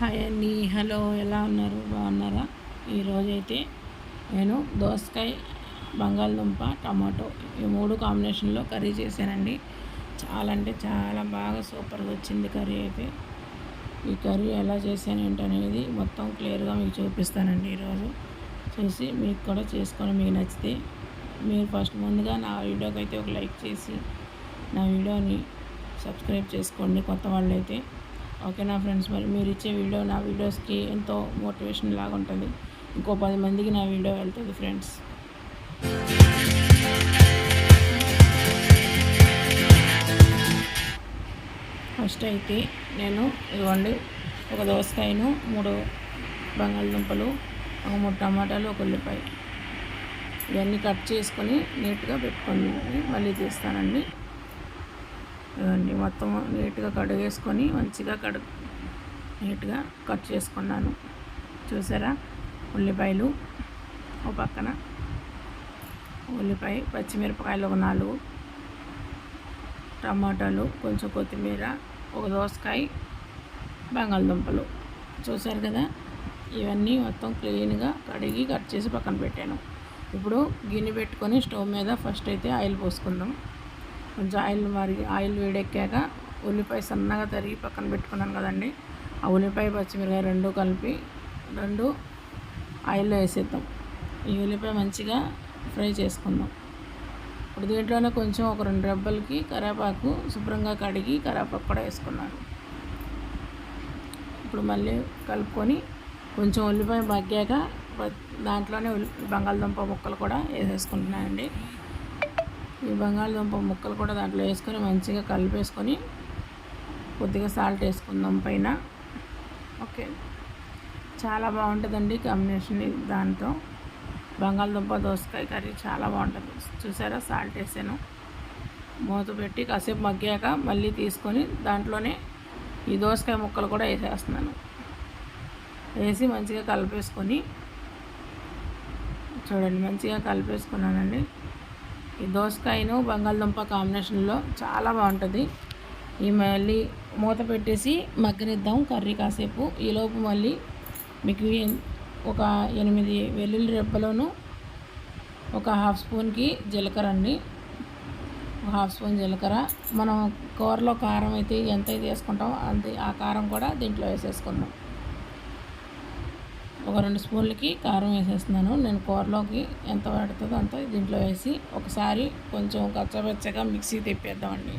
Hi అండి. Hello ఎలా ఉన్నారు? బాగున్నారా? ఈరోజైతే నేను దోసకాయ బంగాళదుంప టమాటో ఈ మూడు కాంబినేషన్లో కర్రీ చేశానండి. చాలా అంటే చాలా బాగా సూపర్గా వచ్చింది కర్రీ అయితే. ఈ కర్రీ ఎలా చేశాను ఏంటనేది మొత్తం క్లియర్గా మీకు చూపిస్తానండి ఈరోజు. చూసి మీకు కూడా చేసుకొని మీకు నచ్చితే మీరు ఫస్ట్ ముందుగా నా వీడియోకి అయితే ఒక లైక్ చేసి నా వీడియోని సబ్స్క్రైబ్ చేసుకోండి కొత్త వాళ్ళైతే. ఓకేనా ఫ్రెండ్స్ మరి మీరు ఇచ్చే వీడియో నా వీడియోస్కి ఎంతో మోటివేషన్ లాగా ఉంటుంది. ఇంకో పది మందికి నా వీడియో వెళ్తుంది ఫ్రెండ్స్. ఫస్ట్ అయితే నేను ఇవ్వండి ఒక దోసకాయను మూడు బంగాళదుంపలు ఒక మూడు టమాటాలు ఒక ఉల్లిపాయ. ఇవన్నీ కట్ చేసుకొని నీట్గా పెట్టుకొని మళ్ళీ తీస్తానండి. ఇవన్నీ మొత్తం నీట్గా కడుగేసుకొని మంచిగా కడు నీట్గా కట్ చేసుకున్నాను. చూసారా? ఉల్లిపాయలు ఒక పక్కన. ఉల్లిపాయ పచ్చిమిరపకాయలు ఒక నాలుగు. టమాటాలు కొంచెం కొత్తిమీర ఒక దోసకాయ బంగాళదుంపలు. చూసారు కదా? ఇవన్నీ మొత్తం క్లీన్గా కడిగి కట్ చేసి పక్కన పెట్టాను. ఇప్పుడు గిన్నె పెట్టుకొని స్టవ్ మీద ఫస్ట్ అయితే ఆయిల్ పోసుకుందాం. కొంచెం ఆయిల్ మరి ఆయిల్ వేడెక్కాక ఉల్లిపాయ సన్నగా తరిగి పక్కన పెట్టుకున్నాను కదండి. ఆ ఉల్లిపాయ పచ్చిమిరకాయ రెండు కలిపి రెండు ఆయిల్లో వేసేద్దాం. ఈ ఉల్లిపాయ మంచిగా ఫ్రై చేసుకుందాం. ఇప్పుడు దీంట్లోనే కొంచెం ఒక రెండు రెబ్బలకి కరేపాకు శుభ్రంగా కడిగి కరేపాకు కూడా వేసుకున్నాను. ఇప్పుడు మళ్ళీ కలుపుకొని కొంచెం ఉల్లిపాయ మగ్గాక దాంట్లోనే బంగాళదుంప ముక్కలు కూడా వేసేసుకుంటున్నానండి. ఈ బంగాళదుంప ముక్కలు కూడా దాంట్లో వేసుకొని మంచిగా కలిపేసుకొని కొద్దిగా సాల్ట్ వేసుకుందాం పైన. ఓకే. చాలా బాగుంటుందండి కాంబినేషన్ దాంతో. బంగాళదుంప దోసకాయ కర్రీ చాలా బాగుంటుంది. చూసారా? సాల్ట్ వేసాను. మూత పెట్టి కాసేపు మగ్గాక మళ్ళీ తీసుకొని దాంట్లోనే ఈ దోసకాయ ముక్కలు కూడా వేసేస్తున్నాను. వేసి మంచిగా కలిపేసుకొని చూడండి మంచిగా కలిపేసుకున్నానండి. ఈ దోసకాయను బంగాళదుంప కాంబినేషన్లో చాలా బాగుంటుంది. ఈ మళ్ళీ మూత పెట్టేసి మగ్గనిద్దాం కర్రీ కాసేపు. ఈలోపు మళ్ళీ మీకు ఒక ఎనిమిది వెల్లుల్లి రెప్పలోను ఒక హాఫ్ స్పూన్కి జీలకర్ర అండి. ఒక హాఫ్ స్పూన్ జీలకర్ర. మనం కూరలో కారం అయితే ఎంత అయితే వేసుకుంటామో అంతే ఆ కారం కూడా దీంట్లో వేసేసుకుందాం. ఒక రెండు స్పూన్లకి కారం వేసేస్తున్నాను. నేను కూరలోకి ఎంత పడుతుందో అంత దీంట్లో వేసి ఒకసారి కొంచెం కచ్చబెచ్చగా మిక్సీ తిప్పేద్దామండి.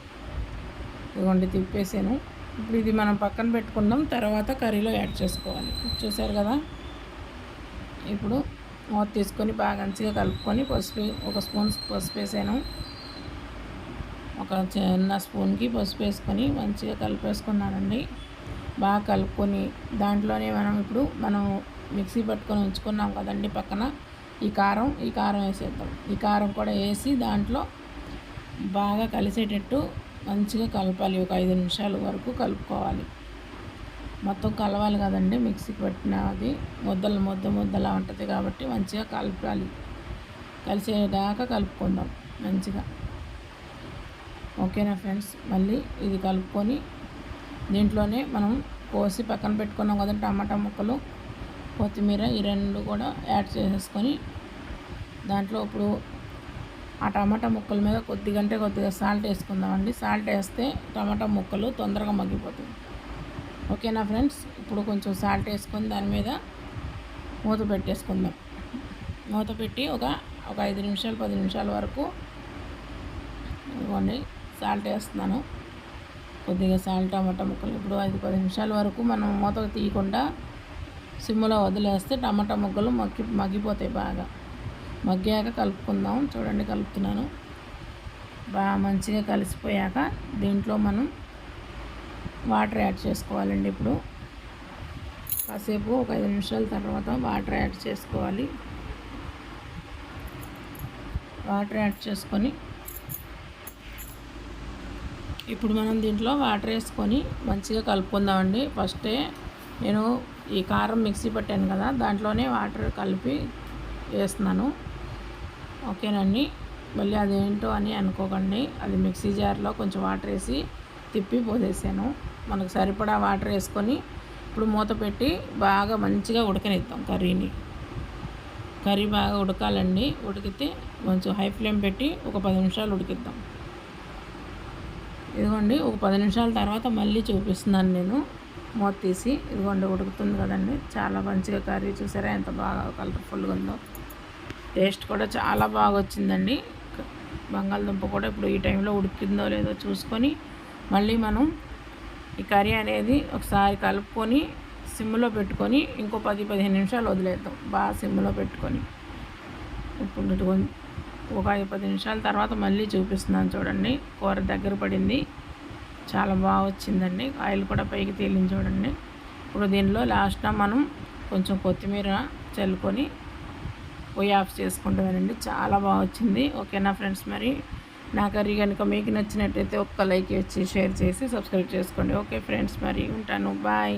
ఇదిగోండి తిప్పేసాను. ఇప్పుడు ఇది మనం పక్కన పెట్టుకుందాం తర్వాత కర్రీలో యాడ్ చేసుకోవాలి. చూసారు కదా? ఇప్పుడు మూత తీసుకొని బాగా మంచిగా కలుపుకొని పసుపు ఒక స్పూన్ పసుపు వేసాను. ఒక చిన్న స్పూన్కి పసుపు వేసుకొని మంచిగా కలిపేసుకున్నానండి. బాగా కలుపుకొని దాంట్లోనే మనం ఇప్పుడు మనం మిక్సీ పట్టుకొని ఉంచుకున్నాం కదండి పక్కన. ఈ కారం ఈ కారం వేసేద్దాం. ఈ కారం కూడా వేసి దాంట్లో బాగా కలిసేటట్టు మంచిగా కలపాలి. ఒక ఐదు నిమిషాల వరకు కలుపుకోవాలి. మొత్తం కలవాలి కదండి మిక్సీకి పట్టిన అది ముద్దలు ముద్ద ముద్దలా ఉంటుంది కాబట్టి మంచిగా కలపాలి. కలిసేదాకా కలుపుకుందాం మంచిగా. ఓకేనా ఫ్రెండ్స్? మళ్ళీ ఇది కలుపుకొని దీంట్లోనే మనం కోసి పక్కన పెట్టుకున్నాం కదండి టమాటా ముక్కలు. కొత్తిమీర ఈ రెండు కూడా యాడ్ చేసేసుకొని దాంట్లో ఇప్పుడు ఆ టమాటా ముక్కల మీద కొద్దిగంటే కొద్దిగా సాల్ట్ వేసుకుందామండి. సాల్ట్ వేస్తే టమాటా ముక్కలు తొందరగా మగ్గిపోతుంది ఓకేనా ఫ్రెండ్స్? ఇప్పుడు కొంచెం సాల్ట్ వేసుకొని దాని మీద మూత పెట్టేసుకుందాం. మూత పెట్టి ఒక ఒక ఐదు నిమిషాలు పది నిమిషాల వరకు ఇవ్వండి సాల్ట్ వేస్తున్నాను. కొద్దిగా సాల్ట్ టమాటా ముక్కలు ఇప్పుడు ఐదు పది నిమిషాల వరకు మనం మూత తీయకుండా సిమ్లో వదిలేస్తే టమాటా ముక్కలు మగ్గి మగ్గిపోతాయి బాగా. మగ్గాక కలుపుకుందాం. చూడండి కలుపుతున్నాను. బాగా మంచిగా కలిసిపోయాక దీంట్లో మనం వాటర్ యాడ్ చేసుకోవాలండి ఇప్పుడు. కాసేపు ఒక ఐదు నిమిషాల తర్వాత వాటర్ యాడ్ చేసుకోవాలి. వాటర్ యాడ్ చేసుకొని ఇప్పుడు మనం దీంట్లో వాటర్ వేసుకొని మంచిగా కలుపుకుందామండి. ఫస్టే నేను ఈ కారం మిక్సీ పట్టాను కదా దాంట్లోనే వాటర్ కలిపి వేస్తున్నాను. ఓకేనండి? మళ్ళీ అదేంటో అని అనుకోకండి. అది మిక్సీ జార్లో కొంచెం వాటర్ వేసి తిప్పి పోసేసాను. మనకు సరిపడా వాటర్ వేసుకొని ఇప్పుడు మూత పెట్టి బాగా మంచిగా ఉడకనిద్దాం కర్రీని. కర్రీ బాగా ఉడకాలండి. ఉడికితే కొంచెం హై ఫ్లేమ్ పెట్టి ఒక పది నిమిషాలు ఉడికిద్దాం. ఇదిగోండి ఒక పది నిమిషాల తర్వాత మళ్ళీ చూపిస్తున్నాను నేను. మూత తీసి ఇదిగోండి ఉడుకుతుంది కదండి. చాలా మంచిగా కర్రీ చూసారా? ఎంత బాగా కలర్ఫుల్గా ఉందో. టేస్ట్ కూడా చాలా బాగా వచ్చిందండి. బంగాళదుంప కూడా ఇప్పుడు ఈ టైంలో ఉడికిందో లేదో చూసుకొని మళ్ళీ మనం ఈ కర్రీ అనేది ఒకసారి కలుపుకొని సిమ్లో పెట్టుకొని ఇంకో పది పదిహేను నిమిషాలు వదిలేద్దాం. బాగా సిమ్లో పెట్టుకొని. ఇప్పుడు ఒక ఐదు పది నిమిషాల తర్వాత మళ్ళీ చూపిస్తున్నాను చూడండి. కూర దగ్గర పడింది. చాలా బాగా వచ్చిందండి. ఆయిల్ కూడా పైకి తేలింది చూడండి. ఇప్పుడు దీనిలో లాస్ట్న మనం కొంచెం కొత్తిమీర చల్లుకొని పొయ్యి ఆఫ్ చేసుకుంటామేనండి. చాలా బాగా వచ్చింది. ఓకేనా ఫ్రెండ్స్ మరి? నా కర్రీ కనుక మీకు నచ్చినట్టయితే ఒక్క లైక్ ఇచ్చి షేర్ చేసి సబ్స్క్రైబ్ చేసుకోండి. ఓకే ఫ్రెండ్స్ మరి ఉంటాను. బాయ్.